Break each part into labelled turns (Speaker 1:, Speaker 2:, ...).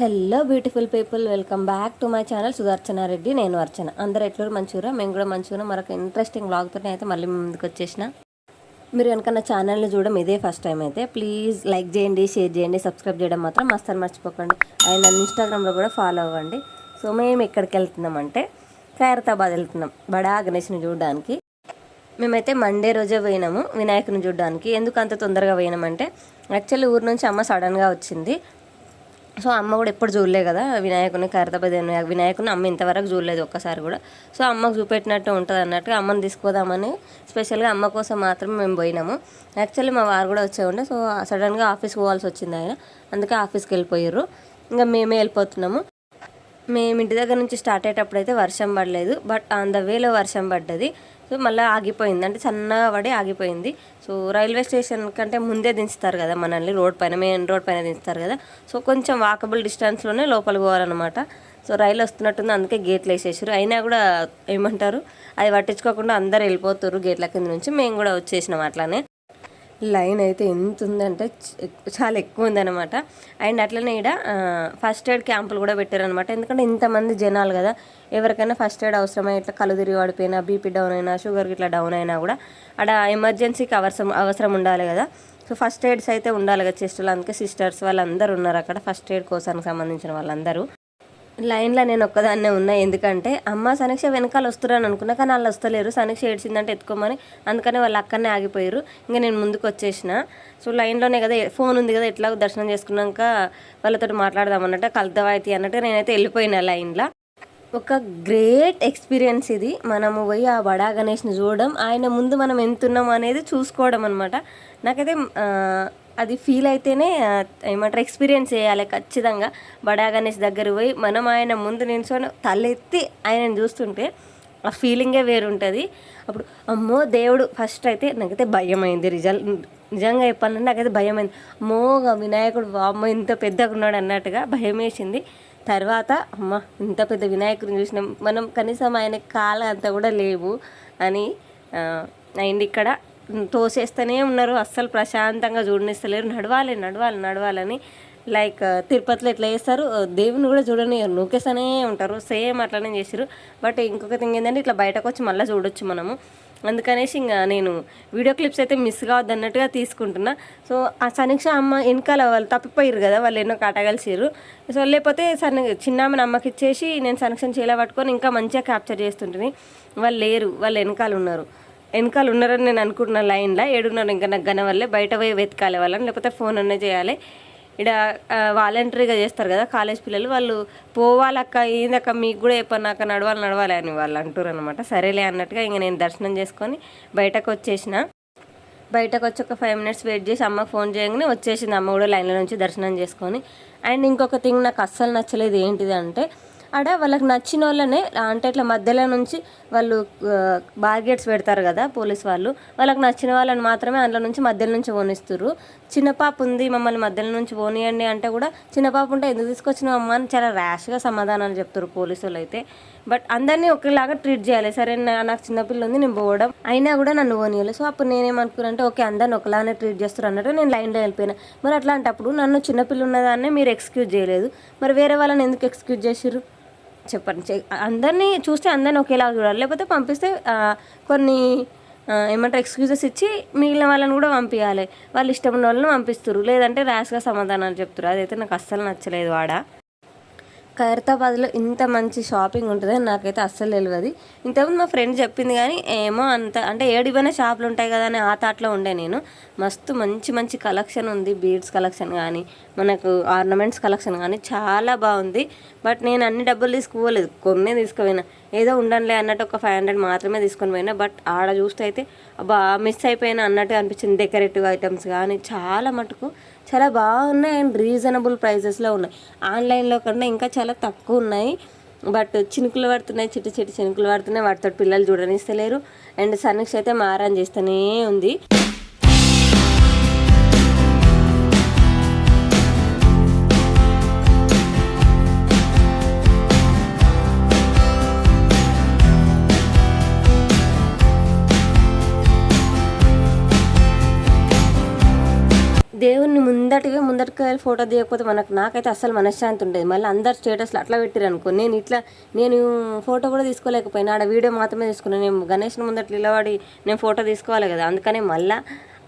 Speaker 1: Hello beautiful people welcome back to my channel Sudarshana Reddy. నేను అర్చన. అందరు ఎట్లూరు మంచిగా మేము కూడా మంచిగా మరొక ఇంట్రెస్టింగ్ బ్లాగ్తో అయితే మళ్ళీ ముందుకు వచ్చేసిన. మీరు కనుక నా ఛానల్ని చూడడం ఇదే ఫస్ట్ టైం అయితే ప్లీజ్ లైక్ చేయండి షేర్ చేయండి సబ్స్క్రైబ్ చేయడం మాత్రం మస్తు మర్చిపోకండి. అండ్ నన్ను ఇన్స్టాగ్రామ్లో కూడా ఫాలో అవ్వండి. సో మేము ఎక్కడికి వెళ్తున్నామంటే ఖైరతాబాద్ వెళ్తున్నాం. బడా గణేష్ని చూడడానికి. మేమైతే మండే రోజే పోయినాము వినాయకుని చూడడానికి. ఎందుకు అంత తొందరగా పోయినామంటే యాక్చువల్లీ ఊరు నుంచి అమ్మ సడన్గా వచ్చింది. సో అమ్మ కూడా ఎప్పుడు చూడలే కదా వినాయకుని కరతపతి వినాయకుని అమ్మ ఇంతవరకు చూడలేదు ఒక్కసారి కూడా. సో అమ్మకు చూపెట్టినట్టు ఉంటుంది అన్నట్టుగా అమ్మని తీసుకుపోదామని స్పెషల్గా అమ్మ కోసం మాత్రం మేము పోయినాము. యాక్చువల్లీ మా వారు కూడా వచ్చే సో సడన్గా ఆఫీస్కి పోవాల్సి వచ్చింది ఆయన. అందుకే ఆఫీస్కి వెళ్ళిపోయారు. ఇంకా మేమే వెళ్ళిపోతున్నాము. మేము ఇంటి దగ్గర నుంచి స్టార్ట్ అయ్యేటప్పుడు అయితే వర్షం పడలేదు. బట్ ఆన్ ద వేలో వర్షం పడ్డది. సో మళ్ళీ ఆగిపోయింది. అంటే సన్నగా పడి ఆగిపోయింది. సో రైల్వే స్టేషన్ కంటే ముందే దించుతారు కదా మనల్ని. రోడ్ పైన మెయిన్ రోడ్ పైన దించుతారు కదా. సో కొంచెం వాకబుల్ డిస్టెన్స్లోనే లోపలికి పోవాలన్నమాట. సో రైలు వస్తున్నట్టుంది. అందుకే గేట్లు వేసేసారు. అయినా కూడా ఏమంటారు? అది పట్టించుకోకుండా అందరు వెళ్ళిపోతారు గేట్ల కింద నుంచి. మేము కూడా వచ్చేసినాం అట్లానే. లైన్ అయితే ఎంత ఉందంటే చాలా ఎక్కువ ఉందన్నమాట అండ్ అట్లనే ఇక్కడ ఫస్ట్ ఎయిడ్ క్యాంపులు కూడా పెట్టారనమాట ఎందుకంటే ఇంతమంది జనాలు కదా ఎవరికైనా ఫస్ట్ ఎయిడ్ అవసరమై ఇట్లా కళ్ళు తిరిగి పడిపోయినా బీపీ డౌన్ అయినా షుగర్ ఇట్లా డౌన్ అయినా కూడా అక్కడ ఎమర్జెన్సీకి అవసరం అవసరం ఉండాలి కదా. సో ఫస్ట్ ఎయిడ్స్ అయితే ఉండాలి కదా చెస్ట్లో. అందుకే సిస్టర్స్ వాళ్ళందరూ ఉన్నారు అక్కడ ఫస్ట్ ఎయిడ్ కోసానికి సంబంధించిన వాళ్ళందరూ. లైన్లో నేను ఒక్కదాన్నే ఉన్నా. ఎందుకంటే అమ్మ సనీక్ష వెనకాల వస్తున్నాను అనుకున్నా కానీ వాళ్ళు వస్తలేరు. సనీక్ష ఏడ్చిందంటే ఎత్తుకోమని అందుకనే వాళ్ళు అక్కడనే ఆగిపోయారు. ఇంకా నేను ముందుకు వచ్చేసిన. సో లైన్లోనే కదా ఫోన్ ఉంది కదా ఎట్లా దర్శనం చేసుకున్నాక వాళ్ళతో మాట్లాడదాం అన్నట్టు కలుద్దావాయితీ అన్నట్టు నేనైతే వెళ్ళిపోయినా లైన్లో. ఒక గ్రేట్ ఎక్స్పీరియన్స్ ఇది. మనము పోయి ఆ బడా గణేష్ని చూడడం ఆయన ముందు మనం ఎంతున్నాం అనేది చూసుకోవడం అనమాట నాకైతే అది ఫీల్ అయితేనే ఏమంటారు ఎక్స్పీరియన్స్ చేయాలి ఖచ్చితంగా. బడా గణేష్ దగ్గర పోయి మనం ఆయన ముందు నిల్చొని తలెత్తి ఆయనను చూస్తుంటే ఆ ఫీలింగే వేరుంటుంది. అప్పుడు అమ్మో దేవుడు ఫస్ట్ అయితే నాకైతే భయం అయింది రిజల్ట్. నిజంగా చెప్పాలంటే నాకైతే భయం అయింది అమ్మోగా వినాయకుడు అమ్మ ఇంత పెద్దగా ఉన్నాడు అన్నట్టుగా భయం వేసింది తర్వాత అమ్మ ఇంత పెద్ద వినాయకుడిని చూసినాం. మనం కనీసం ఆయన కాళ్ళ అంతా కూడా లేవు అని ఆ, అయింది ఇక్కడ. తోసేస్తూనే ఉన్నారు. అస్సలు ప్రశాంతంగా చూడనిస్తలేరు. నడవాలి నడవాలి నడవాలని. లైక్ uh, తిరుపతిలో ఎట్లా చేస్తారు? Uh, దేవుని కూడా చూడని నూకేస్తూనే ఉంటారు. సేమ్ అట్లనే చేసారు బట్ ఇంకొక థింగ్ ఏంటంటే ఇట్లా బయటకు వచ్చి మళ్ళీ చూడొచ్చు మనము. అందుకనేసి ఇంకా నేను వీడియో క్లిప్స్ అయితే మిస్ కావద్దు అన్నట్టుగా తీసుకుంటున్నా. సో ఆ సనీక్ష అమ్మ వెనకాల వాళ్ళు తప్పిపోయారు కదా వాళ్ళు ఎన్నో కాటగలిసారు సో లేకపోతే సన్న చిన్నామని అమ్మకి ఇచ్చేసి నేను సమీక్షను చేలా పట్టుకొని ఇంకా మంచిగా క్యాప్చర్ చేస్తుంటుంది వాళ్ళు లేరు వాళ్ళు వెనకాల ఉన్నారు. వెనకాల ఉన్నారని నేను అనుకుంటున్న లైన్లో ఏడున్నారు ఇంకా నాకు గనవల్లే బయట పోయి వెతకాలి వాళ్ళని లేకపోతే ఫోన్ అనే చేయాలి. ఇక్కడ వాలంటరీగా చేస్తారు కదా కాలేజ్ పిల్లలు. వాళ్ళు పోవాలక్క ఏందక్క మీకు కూడా చెప్పన్నాక నడవాలి నడవాలి అని వాళ్ళు అంటారు అనమాట సరేలే అన్నట్టుగా ఇంక నేను దర్శనం చేసుకొని బయటకు వచ్చేసిన. బయటకు వచ్చి ఒక ఫైవ్ మినిట్స్ వెయిట్ చేసి అమ్మ ఫోన్ చేయగానే వచ్చేసింది. అమ్మ కూడా లైన్లో నుంచి దర్శనం చేసుకొని. అండ్ ఇంకొక థింగ్ నాకు అస్సలు నచ్చలేదు ఏంటిది అంటే ఆడ వాళ్ళకి నచ్చిన వాళ్ళనే అంటే ఇట్లా మధ్యలో నుంచి వాళ్ళు బార్గెట్స్ పెడతారు కదా పోలీస్ వాళ్ళు వాళ్ళకి నచ్చిన వాళ్ళని మాత్రమే అందులో నుంచి మధ్యలో నుంచి పోనిస్తారు చిన్న పాప ఉంది మమ్మల్ని మధ్యలో నుంచి పోనీయండి అంటే కూడా చిన్న పాప ఉంటే ఎందుకు తీసుకొచ్చిన అమ్మ అని చాలా ర్యాష్గా సమాధానాలు చెప్తారు పోలీసు వాళ్ళు అయితే. బట్ అందరినీ ఒకేలాగా ట్రీట్ చేయాలి. సరే నా- నాకు చిన్నపిల్ల ఉంది నేను పోవడం. అయినా కూడా నన్ను పోనీయాలి సో అప్పుడు నేనేమనుకున్నానంటే ఓకే అందరిని ఒకలానే ట్రీట్ చేస్తారు అన్నట్టు నేను లైన్లో వెళ్ళిపోయినా. మరి అట్లాంటప్పుడు నన్ను చిన్నపిల్ల ఉన్నదాన్నే మీరు ఎక్స్క్యూజ్ చేయలేదు. మరి వేరే వాళ్ళని ఎందుకు ఎక్స్క్యూజ్ చేసిర్రు? చెప్పండి. చె- అందరినీ చూస్తే అందరినీ ఒకేలా చూడాలి. లేకపోతే పంపిస్తే కొన్ని ఏమంటారు ఎక్స్క్యూజెస్ ఇచ్చి మిగిలిన వాళ్ళని కూడా పంపించాలి వాళ్ళు ఇష్టం ఉన్న వాళ్ళని పంపిస్తారు లేదంటే ర్యాష్గా సమాధానాలు చెప్తారు అదైతే నాకు అస్సలు నచ్చలేదు వాడ ఖైరతాబాద్లో ఇంత మంచి షాపింగ్ ఉంటుందని నాకైతే అస్సలు తెలియదు ఇంతకుముందు మా ఫ్రెండ్ చెప్పింది కానీ ఏమో అంత అంటే ఏడిపోయిన షాపులు ఉంటాయి కదా అని ఆ థాట్లో ఉండే నేను. మస్తు మంచి మంచి కలెక్షన్ ఉంది బీడ్స్ కలెక్షన్ కానీ మనకు ఆర్నమెంట్స్ కలెక్షన్ కానీ చాలా బాగుంది. బట్ నేను అన్ని డబ్బులు తీసుకుపోలేదు కొన్నే తీసుకుపోయినా. ఏదో ఉండనులే అన్నట్టు ఒక ఫైవ్ హండ్రెడ్ మాత్రమే తీసుకొని పోయినా. బట్ ఆడ చూస్తే అయితే అబ్బా మిస్ అయిపోయినా అన్నట్టు అనిపించింది డెకరేటివ్ ఐటమ్స్ కానీ చాలా మటుకు చాలా బాగున్నాయి అండ్ రీజనబుల్ ప్రైజెస్లో ఉన్నాయి. ఆన్లైన్లో కన్నా ఇంకా చాలా తక్కువ ఉన్నాయి. బట్ చినుకులు పడుతున్నాయి. చిట్టి చిట్టి చినుకులు పడుతున్నాయి. వాటితో పిల్లలు చూడనిస్తలేరు. అండ్ సన్నిక్స్ అయితే మారాన్ చేస్తూనే ఉంది. దేవుణ్ణి ముందటిగా ముందరికి వెళ్ళి ఫోటో తీయకపోతే మనకు నాకైతే అస్సలు మనశ్శాంతి ఉండేది. మళ్ళీ అందరు స్టేటస్లో అట్లా పెట్టారు అనుకో. నేను ఇట్లా నేను ఫోటో కూడా తీసుకోలేకపోయినా. ఆడ వీడియో మాత్రమే తీసుకున్నాను నేను గణేష్ ముందట నిలబడి నేను ఫోటో తీసుకోవాలి కదా. అందుకనే మళ్ళీ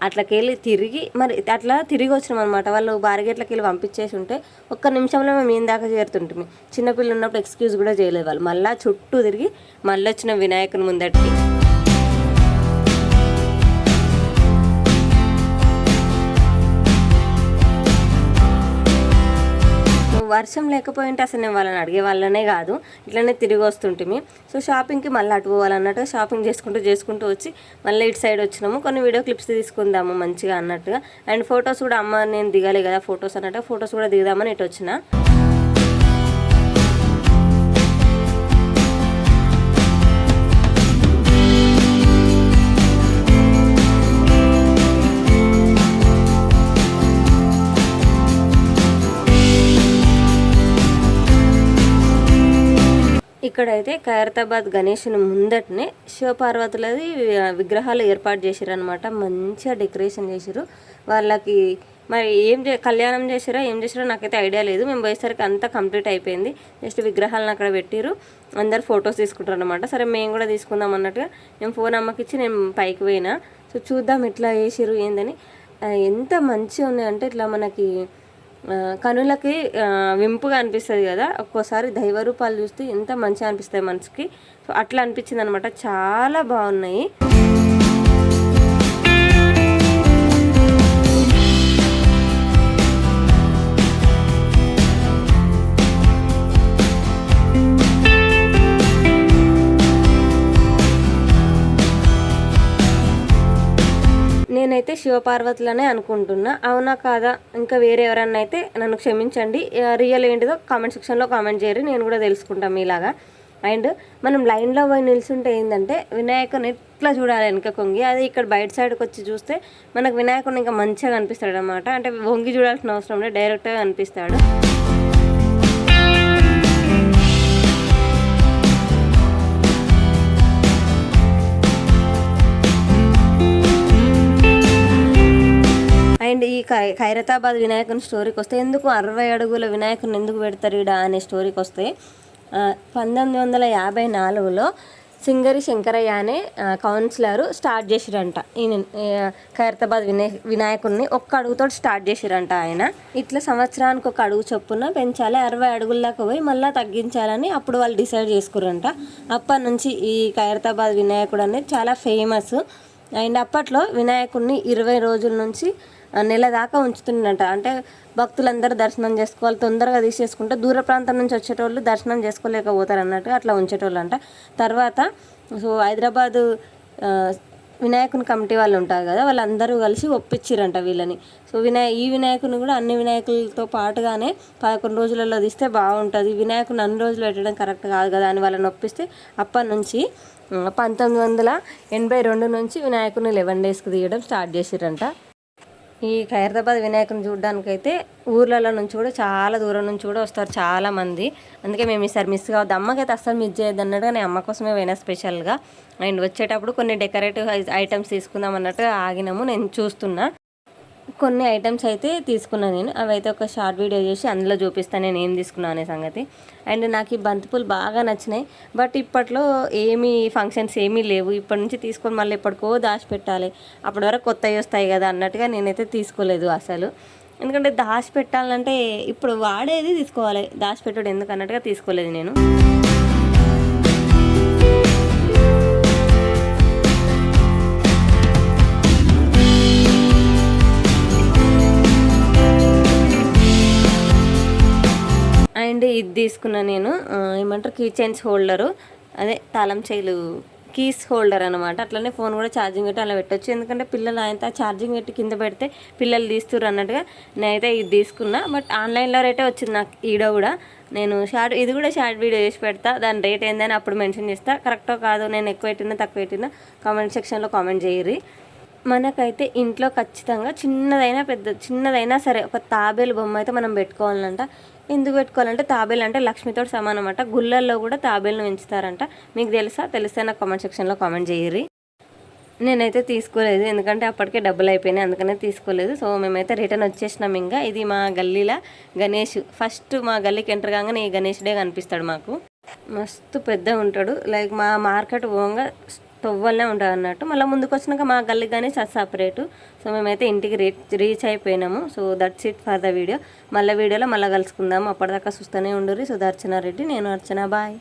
Speaker 1: అట్లకెళ్ళి తిరిగి మరి అట్లా తిరిగి వచ్చినాం అనమాట వాళ్ళు బారిగేట్లకి వెళ్ళి పంపించేసి ఉంటే ఒక్క నిమిషంలో మేము ఏం దాకా చేరుతుంటాం చిన్నపిల్లలు ఉన్నప్పుడు ఎక్స్క్యూజ్ కూడా చేయలేదు వాళ్ళు. మళ్ళీ చుట్టూ తిరిగి మళ్ళీ వచ్చిన వినాయకుని ముందటికి. వర్షం లేకపోయింటే అసలు నేను వాళ్ళని అడిగే వాళ్ళనే కాదు. ఇట్లనే తిరిగి వస్తుంటిమి. సో షాపింగ్కి మళ్ళీ అటు పోవాలన్నట్టుగా షాపింగ్ చేసుకుంటూ చేసుకుంటూ వచ్చి మళ్ళీ ఇటు సైడ్ వచ్చినాము. కొన్ని వీడియో క్లిప్స్ తీసుకుందాము మంచిగా అన్నట్టుగా. అండ్ ఫొటోస్ కూడా అమ్మ నేను దిగాలి కదా ఫొటోస్ అన్నట్టుగా ఫొటోస్ కూడా దిగుదామని ఇటు వచ్చిన. అయితే ఖైరతాబాద్ గణేషుని ముందటనే శివపార్వతులది విగ్రహాలు ఏర్పాటు చేసిరనమాట మంచిగా డెకరేషన్ చేసిరు వాళ్ళకి మరి ఏం చే కళ్యాణం చేసిరా ఏం చేసిరో నాకైతే ఐడియా లేదు. మేము పోయేసరికి అంతా కంప్లీట్ అయిపోయింది. జస్ట్ విగ్రహాలను అక్కడ పెట్టిరు. అందరు ఫొటోస్ తీసుకుంటారు అనమాట సరే మేము కూడా తీసుకుందాం అన్నట్టుగా నేను ఫోన్ అమ్మకిచ్చి నేను పైకి పోయినా. సో చూద్దాం ఎట్లా చేసిరు ఏందని. ఎంత మంచిగా ఉన్నాయంటే ఇట్లా మనకి కనులకి వింపుగా అనిపిస్తుంది కదా. ఒక్కోసారి దైవ రూపాలు చూస్తే ఎంత మంచిగా అనిపిస్తాయి మనసుకి. సో అట్లా అనిపించింది అనమాట చాలా బాగున్నాయి. శివపార్వతులనే అనుకుంటున్నా. అవునా కాదా? ఇంకా వేరే ఎవరన్నా అయితే నన్ను క్షమించండి. రియల్ ఏంటిదో కామెంట్ సెక్షన్లో కామెంట్ చేయరు. నేను కూడా తెలుసుకుంటాం ఇలాగా అండ్ మనం లైన్లో పోయి నిల్చుంటే ఏంటంటే వినాయకుని ఎట్లా చూడాలి వెనక కొంగి? అది ఇక్కడ బయట సైడ్కి వచ్చి చూస్తే మనకు వినాయకుని ఇంకా మంచిగా కనిపిస్తాడు అనమాట అంటే వంగి చూడాల్సిన అవసరం లేదు. డైరెక్ట్గా కనిపిస్తాడు. అండ్ ఈ ఖై ఖైరతాబాద్ వినాయకుని స్టోరీకి వస్తే ఎందుకు అరవై అడుగుల వినాయకుని ఎందుకు పెడతారు ఈడ అనే స్టోరీకి వస్తే పంతొమ్మిది వందల యాభై నాలుగులో సింగరి శంకరయ్య అనే కౌన్సిలర్ స్టార్ట్ చేసిరంట. ఈయన ఖైరతాబాద్ వినాయ వినాయకుడిని ఒక్క అడుగుతో స్టార్ట్ చేసిరంట ఆయన. ఇట్లా సంవత్సరానికి ఒక అడుగు చొప్పున పెంచాలి అరవై అడుగుల దాకా పోయి మళ్ళీ తగ్గించాలని అప్పుడు వాళ్ళు డిసైడ్ చేసుకురంట అప్పటి నుంచి ఈ ఖైరతాబాద్ వినాయకుడు అనేది చాలా ఫేమస్ అండ్ అప్పట్లో వినాయకుడిని ఇరవై రోజుల నుంచి నెల దాకా ఉంచుతుండట అంటే భక్తులందరూ దర్శనం చేసుకోవాలి తొందరగా తీసేసుకుంటే దూర ప్రాంతం నుంచి వచ్చేటోళ్ళు దర్శనం చేసుకోలేకపోతారు అన్నట్టుగా అట్లా ఉంచేటోళ్ళు అంట తర్వాత సో హైదరాబాదు వినాయకుని కమిటీ వాళ్ళు ఉంటారు కదా వాళ్ళందరూ కలిసి ఒప్పించిరంట వీళ్ళని. సో వినాయ ఈ వినాయకుని కూడా అన్ని వినాయకులతో పాటుగానే పదకొండు రోజులలో తీస్తే బాగుంటుంది. వినాయకుని అన్ని రోజులు పెట్టడం కరెక్ట్ కాదు కదా అని వాళ్ళని ఒప్పిస్తే అప్పటి నుంచి పంతొమ్మిది వందల ఎనభై రెండు నుంచి వినాయకుని లెవెన్ డేస్కి తీయడం స్టార్ట్ చేసిరంట. ఈ ఖైరతాబాద్ వినాయకుని చూడడానికైతే ఊర్లలో నుంచి కూడా చాలా దూరం నుంచి కూడా వస్తారు చాలా మంది అందుకే మేము ఈసారి మిస్ కావద్దు. అమ్మకైతే అస్సలు మిస్ చేయొద్దు అన్నట్టుగా నేను అమ్మ కోసమే పోయినా స్పెషల్గా అండ్ వచ్చేటప్పుడు కొన్ని డెకరేటివ్ ఐటమ్స్ తీసుకుందాం అన్నట్టు ఆగినాము. నేను చూస్తున్నా. కొన్ని ఐటమ్స్ అయితే తీసుకున్నాను నేను. అవి అయితే ఒక షార్ట్ వీడియో చేసి అందులో చూపిస్తాను నేను ఏం తీసుకున్నాను అనే సంగతి. అండ్ నాకు ఈ బంతిపూలు బాగా నచ్చినాయి. బట్ ఇప్పట్లో ఏమీ ఫంక్షన్స్ ఏమీ లేవు. ఇప్పటి నుంచి తీసుకొని మళ్ళీ ఎప్పటికో దాచిపెట్టాలి. అప్పటి వరకు కొత్తవి వస్తాయి కదా అన్నట్టుగా నేనైతే తీసుకోలేదు అసలు. ఎందుకంటే దాచిపెట్టాలంటే ఇప్పుడు వాడేది తీసుకోవాలి. దాచిపెట్టడం ఎందుకు అన్నట్టుగా తీసుకోలేదు నేను. అండ్ ఇది తీసుకున్నా నేను ఏమంటారు కీ చైన్స్ హోల్డరు అదే తాళం చైలు కీస్ హోల్డర్ అనమాట అట్లనే ఫోన్ కూడా ఛార్జింగ్ పెట్టి అలా పెట్టొచ్చు. ఎందుకంటే పిల్లలు ఆయన ఛార్జింగ్ పెట్టి కింద పెడితే పిల్లలు తీస్తురు అన్నట్టుగా నేనైతే ఇది తీసుకున్నా. బట్ ఆన్లైన్లో రేటే వచ్చింది నాకు ఈడో కూడా. నేను షార్ట్ ఇది కూడా షార్ట్ వీడియో చేసి పెడతా. దాని రేట్ ఏందని అప్పుడు మెన్షన్ చేస్తా. కరెక్టో కాదు నేను ఎక్కువ పెట్టినా తక్కువ పెట్టినా కామెంట్ సెక్షన్లో కామెంట్ చేయరు మనకైతే ఇంట్లో ఖచ్చితంగా చిన్నదైనా పెద్ద చిన్నదైనా సరే ఒక తాబేలు బొమ్మ అయితే మనం పెట్టుకోవాలంట. ఎందుకు పెట్టుకోవాలంటే తాబేలు అంటే లక్ష్మితో సమానం అంట గుళ్ళల్లో కూడా తాబేలును పెంచుతారంట. మీకు తెలుసా? తెలిస్తే నాకు కామెంట్ సెక్షన్లో కామెంట్ చేయరి నేనైతే తీసుకోలేదు. ఎందుకంటే అప్పటికే డబ్బులు అయిపోయినాయి. అందుకనే తీసుకోలేదు. సో మేమైతే రిటర్న్ వచ్చేసినాం ఇంకా. ఇది మా గల్లీలో గణేష్. ఫస్ట్ మా గల్లీకి ఎంటర్ కాగానే ఈ గణేషుడే కనిపిస్తాడు మాకు. మస్తు పెద్ద ఉంటాడు లైక్ మా మార్కెట్ పోగా తొవ్వలే ఉంటుంది అన్నట్టు. మళ్ళీ ముందుకు వచ్చినాక మా గల్లీ కానీ సపరేటు సో మేమైతే ఇంటికి reach reach అయిపోయినాము. So that's it for the video మళ్ళీ వీడియోలో మళ్ళీ కలుసుకుందాము అప్పటిదాకా చూస్తూనే ఉండరు సో సుదర్శన రెడ్డి నేను అర్చన. బాయ్